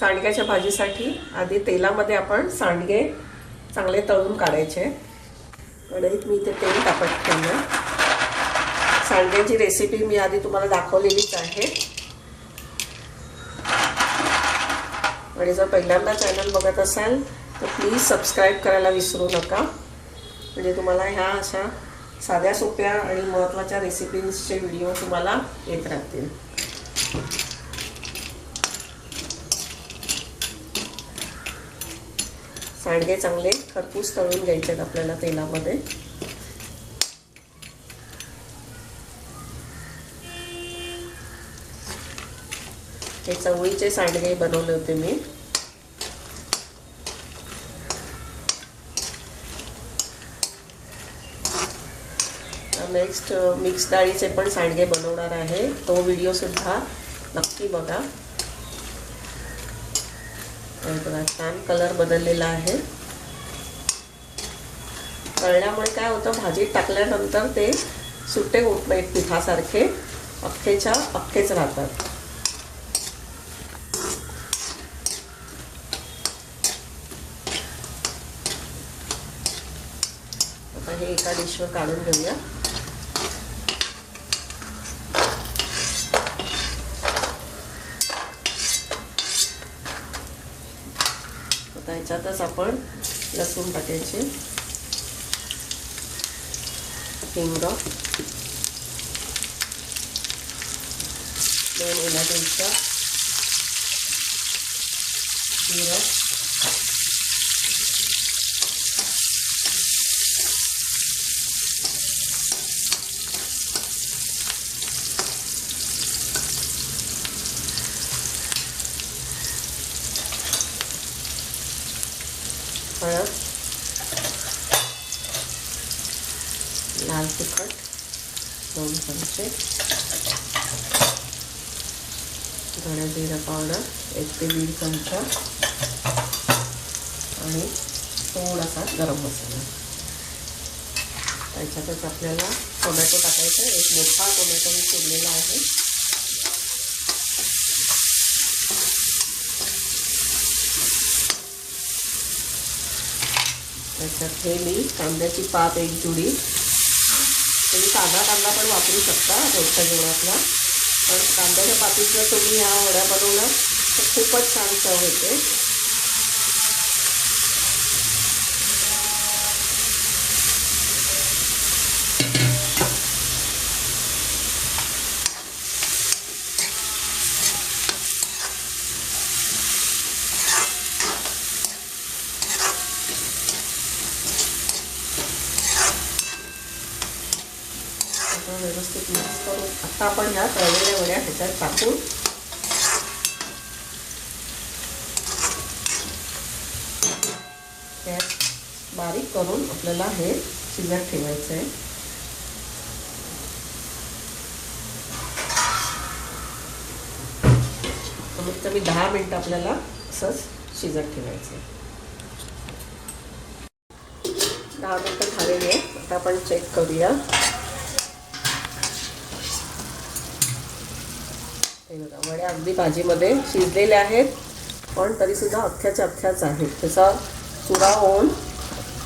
सांडग्याच्या भाजीसाठी आधी तेलामध्ये आपण सांडगे चांगले तळून काढायचे. कढईत मी इथे तेल टाकत ठेवलं सांडग्याची रेसिपी मी आधी तुम्हाला दाखवलेलीच आहे. आणि जर पहिल्यांदा चॅनल बघत असाल तर प्लीज सबस्क्राईब करायला विसरू नका. म्हणजे तुम्हाला ह्या अशा साध्या सोप्या आणि महत्त्वाच्या रेसिपीजचे व्हिडिओ तुम्हाला येत राहतील. सांडगे चांगले खरपूस तळून घ्यायचे आहेत आपल्याला तेलामध्ये. हे चवळीचे सांडगे बनवले होते मी. नेक्स्ट मिक्स डाळीचे पण सांडगे बनवणार आहे. तो व्हिडिओ सुद्धा नक्की बघा. बघा छान कलर बदललेला आहे. तळल्यामुळे काय होतं भाजीत टाकल्यानंतर ते सुट्टे होत नाहीत पिठासारखे अख्खेच्या अख्खेच राहतात. हे एका डिशवर काढून घेऊया आता ह्याच्यातच आपण लसूण टाकायचे. हिंग. दोन ओला जिरं हळद लाल तिखट दोन चमचे. धणे जिरा पावडर एक ते दीड चमचा. आणि थोडासा गरम मसाला. त्याच्यातच आपल्याला टोमॅटो टाकायचा. एक मोठा टोमॅटो मी सोडलेला आहे. त्याच्यात हे मी कांद्याची पात एक जुडी. तुम्ही साधा कांदा पण वापरू शकता रोजच्या जेवणातला पण कांद्याच्या पातीत जर तुम्ही ह्या वड्या बनवल्या तर खूपच छान चव येते. व्यवस्थित मिक्स करून आता आपण ह्या तळलेल्या वड्या ह्याच्यात टाकू. गॅस बारीक करून आपल्याला हे शिजत ठेवायचं आहे कमीत कमी दहा मिनटं आपल्याला असंच शिजत ठेवायचं आहे दहा मिनटं झालेली आहे आता आपण चेक करूया. हे बघा वड्या अगदी भाजीमध्ये शिजलेल्या आहेत पण तरीसुद्धा अख्ख्याच्या अख्ख्याच आहेत त्याचा चुरा होऊन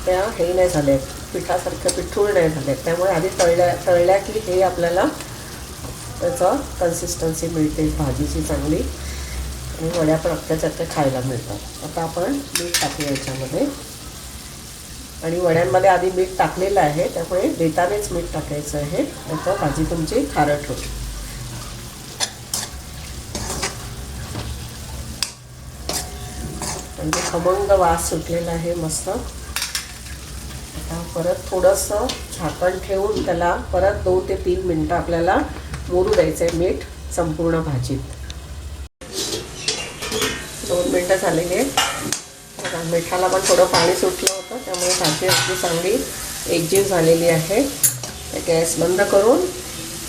त्या हे नाही झाल्या आहेत पिठासारख्या पिठूळ नाही झाल्या त्यामुळे आधी तळल्या तळल्या की हे आपल्याला त्याचं कन्सिस्टन्सी मिळते भाजीची चांगली. आणि वड्या पण अख्ख्याच्या अख्ख्या खायला मिळतात. आता आपण मीठ टाकूया याच्यामध्ये. आणि वड्यांमध्ये आधी मीठ टाकलेलं आहे त्यामुळे देतानेच मीठ टाकायचं आहे. त्याचं भाजी तुमची खारट होते म्हणजे खमंग वास सुटलेला आहे मस्त. आता परत थोडंसं झाकण ठेवून त्याला परत दोन ते तीन मिनटं आपल्याला मोरू द्यायचं आहे मीठ संपूर्ण भाजीत. दोन मिनटं झालेली आहेत. मिठाला पण थोडं पाणी सुटलं होतं त्यामुळे भाजी अगदी चांगली एकजीव झालेली आहे. गॅस बंद करून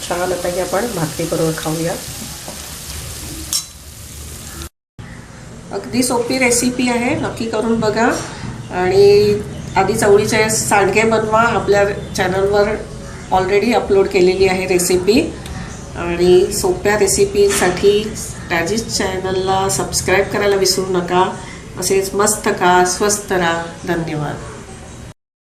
छान आता ही आपण भाकरी बरोबर खाऊया. अगदी सोपी रेसिपी आहे नक्की करून बघा. आणि आधी चवळीचे सांडगे बनवा आपल्या चॅनलवर ऑलरेडी अपलोड केलेली आहे रेसिपी आणि सोप्या रेसिपीसाठी राजीज चॅनलला सबस्क्राईब करायला विसरू नका. असेच मस्त का स्वस्त राहा. धन्यवाद.